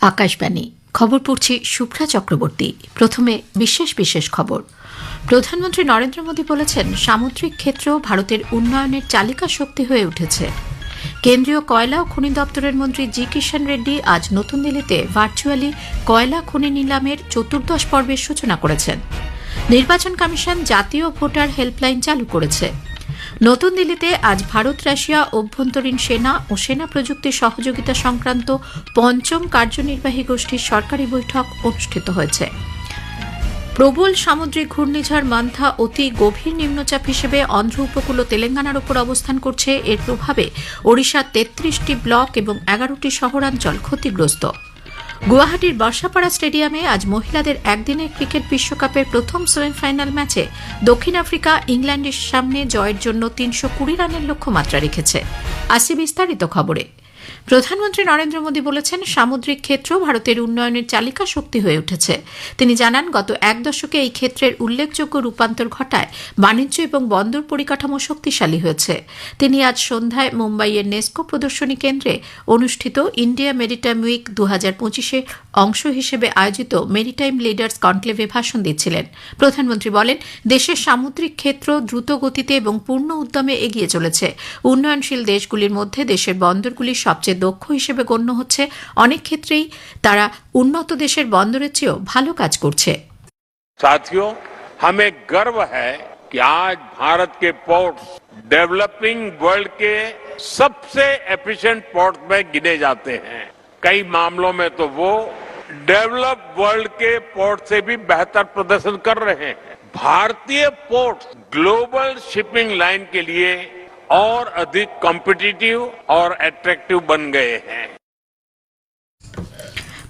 আকাশবাণী। খবর পড়ছি শুভ্রা চক্রবর্তী। প্রথমে বিশেষ বিশেষ খবর। প্রধানমন্ত্রী নরেন্দ্র মোদী বলেছেন, সামুদ্রিক ক্ষেত্রেও ভারতের উন্নয়নের চালিকা শক্তি হয়ে উঠেছে। কেন্দ্রীয় কয়লা ও খনি দপ্তরের মন্ত্রী জি কিষাণ রেড্ডি আজ নতুন দিল্লিতে ভার্চুয়ালি কয়লা খনি নিলামের চতুর্দশ পর্বের সূচনা করেছেন। নির্বাচন কমিশন জাতীয় ভোটার হেল্পলাইন চালু করেছে। নতুন দিল্লিতে আজ ভারত রাশিয়া অভ্যন্তরীণ সেনা ও সেনা প্রযুক্তি সহযোগিতা সংক্রান্ত পঞ্চম কার্যনির্বাহী গোষ্ঠীর সরকারি বৈঠক অনুষ্ঠিত হয়েছে। প্রবল সামুদ্রিক ঘূর্ণিঝড় মান্থা অতি গভীর নিম্নচাপ হিসেবে অন্ধ্র উপকূল ও তেলেঙ্গানার উপর অবস্থান করছে। এর প্রভাবে ওড়িশার তেত্রিশটি ব্লক এবং এগারোটি শহরাঞ্চল ক্ষতিগ্রস্ত। গুয়াহাটির বর্ষাপাড়া স্টেডিয়ামে আজ মহিলাদের একদিনের ক্রিকেট বিশ্বকাপের প্রথম সেমিফাইনাল ম্যাচে দক্ষিণ আফ্রিকা ইংল্যান্ডের সামনে জয়ের জন্য তিনশো কুড়ি রানের লক্ষ্যমাত্রা রেখেছে। আসি বিস্তারিত খবরে। প্রধানমন্ত্রী নরেন্দ্র মোদী বলেছেন, সামুদ্রিক ক্ষেত্র ভারতের উন্নয়নের চালিকা শক্তি হয়ে উঠেছে। তিনি জানান, গত এক দশকে এই ক্ষেত্রের উল্লেখযোগ্য রূপান্তর ঘটায় বাণিজ্য এবং বন্দর পরিকাঠামো শক্তিশালী হয়েছে। তিনি আজ সন্ধ্যায় মুম্বাইয়ের নেস্কো প্রদর্শনী কেন্দ্রে অনুষ্ঠিত ইন্ডিয়া মেরিটাইম উইক দু হাজার পঁচিশে অংশ হিসেবে আয়োজিত মেরিটাইম লিডার্স কনক্লেভে ভাষণ দিচ্ছিলেন। প্রধানমন্ত্রী বলেন, দেশের সামুদ্রিক ক্ষেত্র দ্রুত গতিতে এবং পূর্ণ উদ্যমে এগিয়ে চলেছে। উন্নয়নশীল দেশগুলির মধ্যে দেশের বন্দরগুলি সবচেয়ে দক্ষ হিসেবে গণ্য হচ্ছে অনেক ক্ষেত্রেই তারা উন্নত দেশের বন্দরের চেয়েও ভালো কাজ করছে साथियों हमें गर्व है कि आज भारत के पोर्ट्स डेवलपिंग वर्ल्ड के सबसे एफिशिएंट पोर्ट में गिने जाते हैं कई मामलों में तो वो डेवलप वर्ल्ड के पोर्ट से भी बेहतर प्रदर्शन कर रहे हैं भारतीय पोर्ट्स ग्लोबल शिपिंग लाइन के लिए और अधिक कॉम्पिटिटिव और अट्रैक्टिव बन गए हैं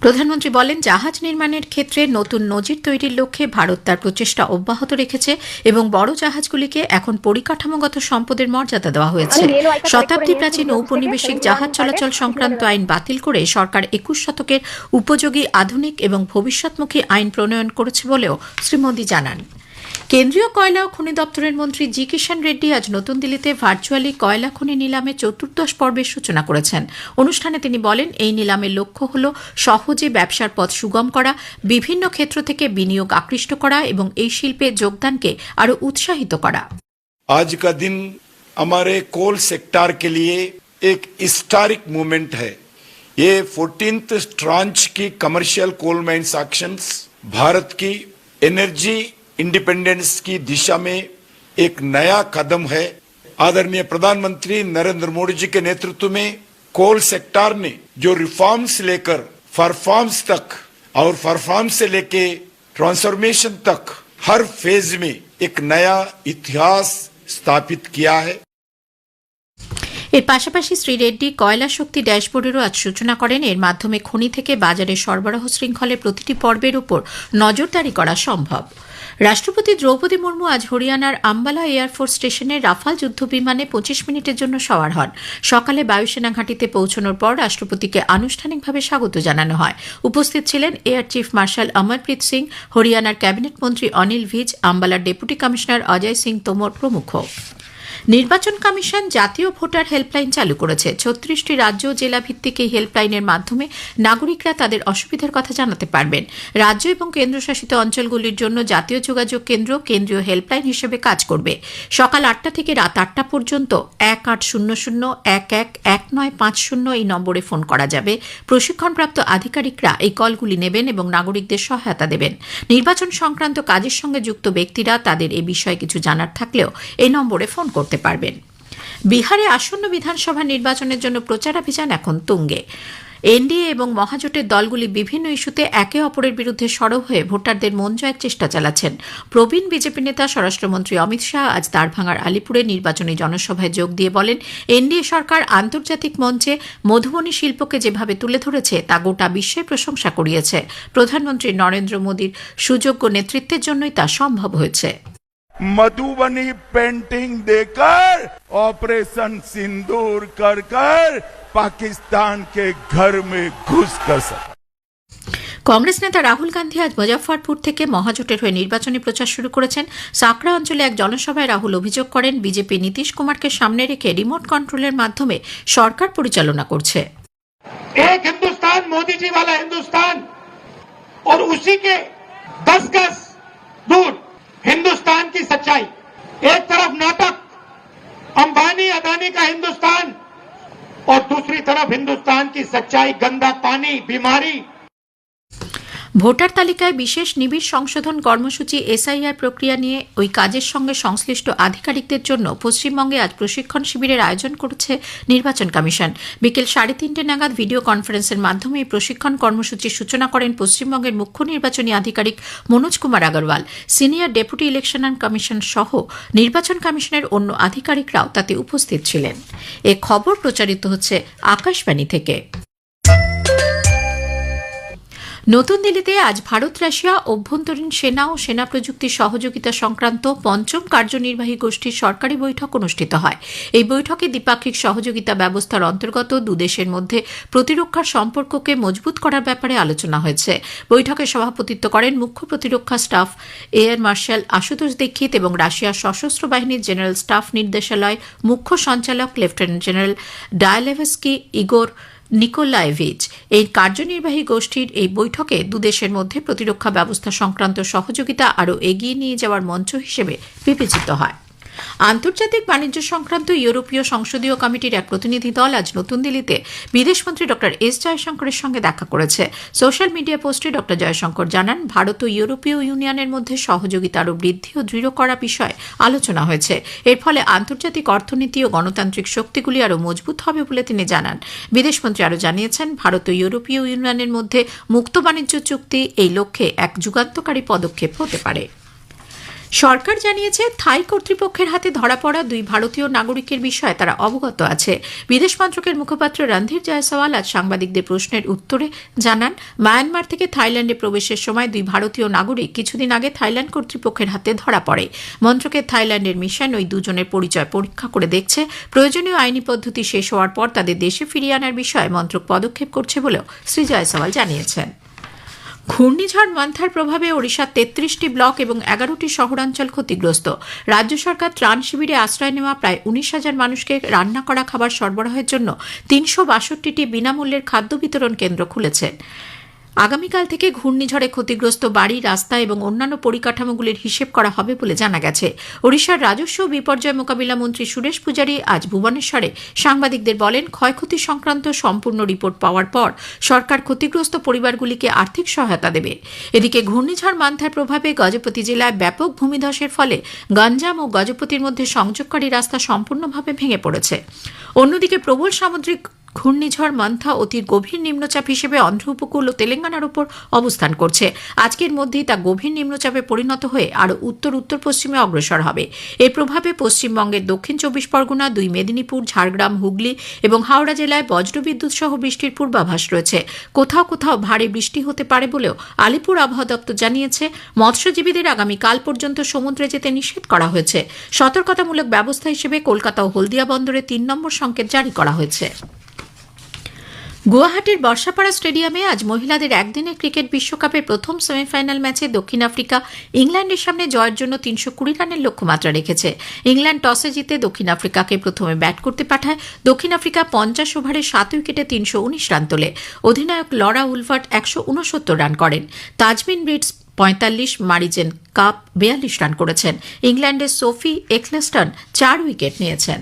প্রধানমন্ত্রী বলেন জাহাজ নির্মাণের ক্ষেত্রে নতুন নজির তৈরির লক্ষ্যে ভারত তার প্রচেষ্টা অব্যাহত রেখেছে এবং বড় জাহাজগুলিকে এখন পরিকাঠামোগত সম্পদের মর্যাদা দেওয়া হয়েছে আমি রেল ওয়াইফাই শতাব্দী করে প্রাচীন নিয়েছি ঔপনিবেশিক থেকে, জাহাজ সেগুলো চলাচল পারে, সংক্রান্ত আইন বাতিল করে সরকার একুশ শতকের উপযোগী আধুনিক এবং ভবিষ্যৎমুখী আইন প্রণয়ন করেছে বলেও শ্রী মোদী জানান কেন্দ্রীয় কয়লা ও খনি দপ্তরের মন্ত্রী জি কিষাণ রেড্ডি আজ নতুন দিল্লিতে ভার্চুয়ালি কয়লা খনি নিলামে চতুর্দশ পর্বের সূচনা করেছেন অনুষ্ঠানে তিনি বলেন এই নিলামের লক্ষ্য হল সহজে ব্যবসার পথ সুগম করা বিভিন্ন ক্ষেত্র থেকে বিনিয়োগ আকৃষ্ট করা এবং এই শিল্পে যোগদানকে আরও উৎসাহিত করা आज का दिन हमारे कोल सेक्टर के लिए एक हिस्टोरिक मूवमेंट है ये फोर्टींथ ट्रांच की commercial coal mines auctions Bharat की एनर्जी इंडिपेंडेंस की दिशा में एक नया कदम है आदरणीय प्रधानमंत्री नरेंद्र मोदी जी के नेतृत्व में कोल सेक्टर ने जो रिफॉर्म्स लेकर परफॉर्म्स तक और परफॉर्म्स से लेके ट्रांसफॉर्मेशन तक हर फेज में एक नया इतिहास स्थापित किया है এর পাশাপাশি শ্রী রেড্ডি কয়লা শক্তি ড্যাশবোর্ডেরও আজ সূচনা করেন এর মাধ্যমে খনি থেকে বাজারে সরবরাহ শৃঙ্খলের প্রতিটি পর্বের উপর নজরদারি করা সম্ভব রাষ্ট্রপতি দ্রৌপদী মুর্মু আজ হরিয়ানার আম্বালা এয়ারফোর্স স্টেশনে রাফাল যুদ্ধ বিমানে পঁচিশ মিনিটের জন্য সওয়ার হন। সকালে বায়ুসেনা ঘাঁটিতে পৌঁছানোর পর রাষ্ট্রপতিকে আনুষ্ঠানিকভাবে স্বাগত জানানো হয়। উপস্থিত ছিলেন air chief marshal Amarpreet Singh, হরিয়ানার ক্যাবিনেট মন্ত্রী অনিল ভিজ, আম্বালার ডেপুটি কমিশনার অজয় সিং তোমর প্রমুখ। নির্বাচন কমিশন জাতীয় ভোটার হেল্পলাইন চালু করেছে। ছত্রিশটি রাজ্য ও জেলা ভিত্তিক এই হেল্পলাইনের মাধ্যমে নাগরিকরা তাদের অসুবিধার কথা জানাতে পারবেন। রাজ্য এবং কেন্দ্রশাসিত অঞ্চলগুলির জন্য জাতীয় যোগাযোগ কেন্দ্র কেন্দ্রীয় হেল্পলাইন হিসেবে কাজ করবে। সকাল আটটা থেকে রাত আটটা পর্যন্ত এক আট শূন্য শূন্য, এক এক এক নয়, পাঁচ শূন্য এই নম্বরে ফোন করা যাবে। প্রশিক্ষণপ্রাপ্ত আধিকারিকরা এই কলগুলি নেবেন এবং নাগরিকদের সহায়তা দেবেন। নির্বাচন সংক্রান্ত কাজের সঙ্গে যুক্ত ব্যক্তিরা তাদের এ বিষয়ে কিছু জানার থাকলেও এই নম্বরে ফোন করতে পারবেন। বিহারে আসন্ন বিধানসভা নির্বাচনের জন্য প্রচারাভিযান এখন তুঙ্গে। এনডিএ এবং মহাজোটের দলগুলি বিভিন্ন ইস্যুতে একে অপরের বিরুদ্ধে সরব হয়ে ভোটারদের মন জয়ের চেষ্টা চালাচ্ছেন। প্রবীণ বিজেপি নেতা স্বরাষ্ট্রমন্ত্রী অমিত শাহ আজ দারভাঙার আলিপুরে নির্বাচনী জনসভায় যোগ দিয়ে বলেন, এনডিএ সরকার আন্তর্জাতিক মঞ্চে মধুবনী শিল্পকে যেভাবে তুলে ধরেছে, তা গোটা বিশ্বে প্রশংসা করিয়েছে। প্রধানমন্ত্রী নরেন্দ্র মোদীর সুযোগ্য নেতৃত্বের জন্যই তা সম্ভব হয়েছে। मधुबनी पेंटिंग देकर ऑपरेशन सिंदूर कर कर पाकिस्तान के घर में घुस कर सका কংগ্রেস নেতা রাহুল গান্ধী আজ মুজফ্ফরপুর থেকে মহাজোটের হয়ে নির্বাচনী প্রচার শুরু করেছেন সাকরা অঞ্চলে এক জনসভায় রাহুল অভিযোগ করেন বিজেপি নীতিশ কুমারকে সামনে রেখে রিমোট কন্ট্রোলের মাধ্যমে সরকার পরিচালনা করছে एक हिंदुस्तान मोदी जी वाला हिंदुस्तान और उसी के दस गज दूर हिंदुस्तान की सच्चाई। एक तरफ़ नाटक, अंबानी अदानी का हिंदुस्तान, और दूसरी तरफ़ हिंदुस्तान की सच्चाई, गंदा पानी, बीमारी ভোটার তালিকায় বিশেষ নিবিড় সংশোধন কর্মসূচি এসআইআর প্রক্রিয়া নিয়ে ওই কাজের সঙ্গে সংশ্লিষ্ট আধিকারিকদের জন্য পশ্চিমবঙ্গে আজ প্রশিক্ষণ শিবিরের আয়োজন করেছে নির্বাচন কমিশন। বিকেল সাড়ে তিনটে নাগাদ ভিডিও কনফারেন্সের মাধ্যমে এই প্রশিক্ষণ কর্মসূচির সূচনা করেন পশ্চিমবঙ্গের মুখ্য নির্বাচনী আধিকারিক Manoj Kumar Agarwal. Senior deputy election commission সহ নির্বাচন কমিশনের অন্য আধিকারিকরাও তাতে উপস্থিত ছিলেন। এ খবর প্রচারিত হচ্ছে আকাশবাণী থেকে। নতুন দিল্লিতে আজ ভারত, রাশিয়া, অভ্যন্তরীণ সেনা ও সেনা প্রযুক্তির সহযোগিতা সংক্রান্ত পঞ্চম কার্যনির্বাহী গোষ্ঠীর সরকারি বৈঠক অনুষ্ঠিত হয়। এই বৈঠকে দ্বিপাক্ষিক সহযোগিতা ব্যবস্থার অন্তর্গত দুদেশের মধ্যে প্রতিরক্ষার সম্পর্ককে মজবুত করার ব্যাপারে আলোচনা হয়েছে। বৈঠকে সভাপতিত্ব করেন মুখ্য প্রতিরক্ষা staff air marshal Ashutosh Dikshit এবং রাশিয়ার সশস্ত্র বাহিনীর জেনারেল স্টাফ নির্দেশালয় মুখ্য সঞ্চালক lieutenant general Dyalevsky Igor Nikolayevich. এই কার্যনির্বাহী গোষ্ঠীর এই বৈঠকে দুদেশের মধ্যে প্রতিরক্ষা ব্যবস্থা সংক্রান্ত সহযোগিতা আরও এগিয়ে নিয়ে যাওয়ার মঞ্চ হিসেবে বিবেচিত হয়। আন্তর্জাতিক বাণিজ্য সংক্রান্ত ইউরোপীয় সংসদীয় কমিটির এক প্রতিনিধি দল আজ নতুন দিল্লিতে বিদেশমন্ত্রী ড এস জয়শঙ্করের সঙ্গে দেখা করেছে। সোশ্যাল মিডিয়া পোস্টে ড জয়শঙ্কর জানান, ভারত ও ইউরোপীয় ইউনিয়নের মধ্যে সহযোগিতা আরও বৃদ্ধি ও দৃঢ় করা বিষয়ে আলোচনা হয়েছে। এর ফলে আন্তর্জাতিক অর্থনীতি ও গণতান্ত্রিক শক্তিগুলি আরও মজবুত হবে বলে তিনি জানান। বিদেশমন্ত্রী আরও জানিয়েছেন, ভারত ও ইউরোপীয় ইউনিয়নের মধ্যে মুক্ত বাণিজ্য চুক্তি এই লক্ষ্যে এক যুগান্তকারী পদক্ষেপ হতে পারে। সরকার জানিয়েছে, থাই কর্তৃপক্ষের হাতে ধরা পড়া দুই ভারতীয় নাগরিকের বিষয়ে তারা অবগত আছে। বিদেশ মন্ত্রকের মুখপাত্র রণধীর জয়সওয়াল আজ সাংবাদিকদের প্রশ্নের উত্তরে জানান, মায়ানমার থেকে থাইল্যান্ডে প্রবেশের সময় দুই ভারতীয় নাগরিক কিছুদিন আগে থাইল্যান্ড কর্তৃপক্ষের হাতে ধরা পড়ে। মন্ত্রকের থাইল্যান্ডের মিশন ওই দুজনের পরিচয় পরীক্ষা করে দেখছে। প্রয়োজনীয় আইনি পদ্ধতি শেষ হওয়ার পর তাদের দেশে ফিরিয়ে আনার বিষয়ে মন্ত্রক পদক্ষেপ করছে বলেও শ্রী জয়সওয়াল জানিয়েছেন। ঘূর্ণিঝড় মান্থার প্রভাবে ওড়িশার তেত্রিশটি ব্লক এবং এগারোটি শহরাঞ্চল ক্ষতিগ্রস্ত। রাজ্য সরকার ত্রাণ শিবিরে আশ্রয় নেওয়া প্রায় উনিশ হাজার মানুষকে রান্না করা খাবার সরবরাহের জন্য তিনশো বাষট্টিটি বিনামূল্যের খাদ্য বিতরণ কেন্দ্র খুলেছে। আগামীকাল থেকে ঘূর্ণিঝড়ে ক্ষতিগ্রস্ত বাড়ি, রাস্তা এবং অন্যান্য পরিকাঠামোগুলির হিসেব করা হবে বলে জানা গেছে। ওড়িশার রাজস্ব বিপর্যয় মোকাবিলা মন্ত্রী সুরেশ পূজারী আজ ভুবনেশ্বরে সাংবাদিকদের বলেন, ক্ষয়ক্ষতি সংক্রান্ত সম্পূর্ণ রিপোর্ট পাওয়ার পর সরকার ক্ষতিগ্রস্ত পরিবারগুলিকে আর্থিক সহায়তা দেবে। এদিকে ঘূর্ণিঝড় মান্থার প্রভাবে গজপতি জেলায় ব্যাপক ভূমিধসের ফলে গঞ্জাম ও গজপতির মধ্যে সংযোগকারী রাস্তা সম্পূর্ণভাবে ভেঙে পড়েছে। অন্যদিকে প্রবল সামুদ্রিক ঘূর্ণিঝড় মান্থা অতি গভীর নিম্নচাপ হিসেবে অন্ধ্র উপকূল ও তেলেঙ্গানার উপর অবস্থান করছে। আজকের মধ্যেই তা গভীর নিম্নচাপে পরিণত হয়ে আরও উত্তর উত্তর পশ্চিমে অগ্রসর হবে। এর প্রভাবে পশ্চিমবঙ্গের দক্ষিণ চব্বিশ পরগনা, দুই মেদিনীপুর, ঝাড়গ্রাম, হুগলি এবং হাওড়া জেলায় বজ্রবিদ্যুৎ সহ বৃষ্টির পূর্বাভাস রয়েছে। কোথাও কোথাও ভারী বৃষ্টি হতে পারে বলেও আলিপুর আবহাওয়া দপ্তর জানিয়েছে, মৎস্যজীবীদের আগামী কাল পর্যন্ত সমুদ্রে যেতে নিষেধ করা হয়েছে। সতর্কতামূলক ব্যবস্থা হিসেবে কলকাতা ও হলদিয়া বন্দরে তিন নম্বর সংকেত জারি করা হয়েছে। গুয়াহাটির বর্ষাপাড়া স্টেডিয়ামে আজ মহিলাদের একদিনের ক্রিকেট বিশ্বকাপের প্রথম সেমিফাইনাল ম্যাচে দক্ষিণ আফ্রিকা ইংল্যান্ডের সামনে জয়ের জন্য তিনশো কুড়ি রানের লক্ষ্যমাত্রা রেখেছে। ইংল্যান্ড টসে জিতে দক্ষিণ আফ্রিকাকে প্রথমে ব্যাট করতে পাঠায়। দক্ষিণ আফ্রিকা পঞ্চাশ ওভারে সাত উইকেটে তিনশো উনিশ রান তোলে। অধিনায়ক লরা উলভার্ট একশো উনসত্তর রান করেন। তাজমিন ব্রিটস পঁয়তাল্লিশ, মারিজেন কাপ বেয়াল্লিশ রান করেছেন। ইংল্যান্ডের সোফি এক্লেস্টন চার উইকেট নিয়েছেন।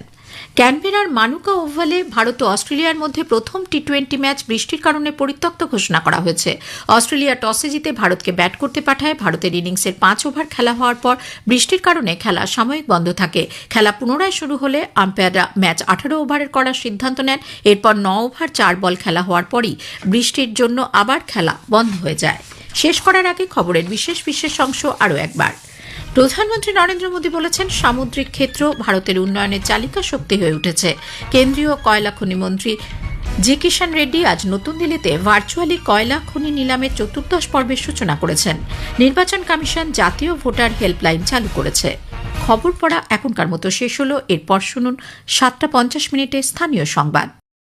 ক্যানবেরার মানুকা ওভালে ভারত ও অস্ট্রেলিয়ার মধ্যে প্রথম টি টোয়েন্টি ম্যাচ বৃষ্টির কারণে পরিত্যক্ত ঘোষণা করা হয়েছে। অস্ট্রেলিয়া টসে জিতে ভারতকে ব্যাট করতে পাঠায়। ভারতের ইনিংসের পাঁচ ওভার খেলা হওয়ার পর বৃষ্টির কারণে খেলা সাময়িক বন্ধ থাকে। খেলা পুনরায় শুরু হলে আম্পায়াররা ম্যাচ আঠারো ওভারের করার সিদ্ধান্ত নেন। এরপর ন ওভার, চার বল খেলা হওয়ার পরই বৃষ্টির জন্য আবার খেলা বন্ধ হয়ে যায়। শেষ করার আগে খবরের বিশেষ বিশেষ অংশ আরও একবার। প্রধানমন্ত্রী নরেন্দ্র মোদী বলেছেন, সামুদ্রিক ক্ষেত্র ভারতের উন্নয়নের চালিকা শক্তি হয়ে উঠেছে। কেন্দ্রীয় কয়লা খনি মন্ত্রী জি কিষান রেড্ডি আজ নতুন দিল্লিতে ভার্চুয়ালি কয়লা খনি নিলামের চতুর্দশ পর্বের সূচনা করেছেন। নির্বাচন কমিশন জাতীয় ভোটার হেল্পলাইন চালু করেছে। খবর পড়া এখনকার মতো শেষ হলো। এরপর শুনুন সাতটা পঞ্চাশ মিনিটে স্থানীয় সংবাদ।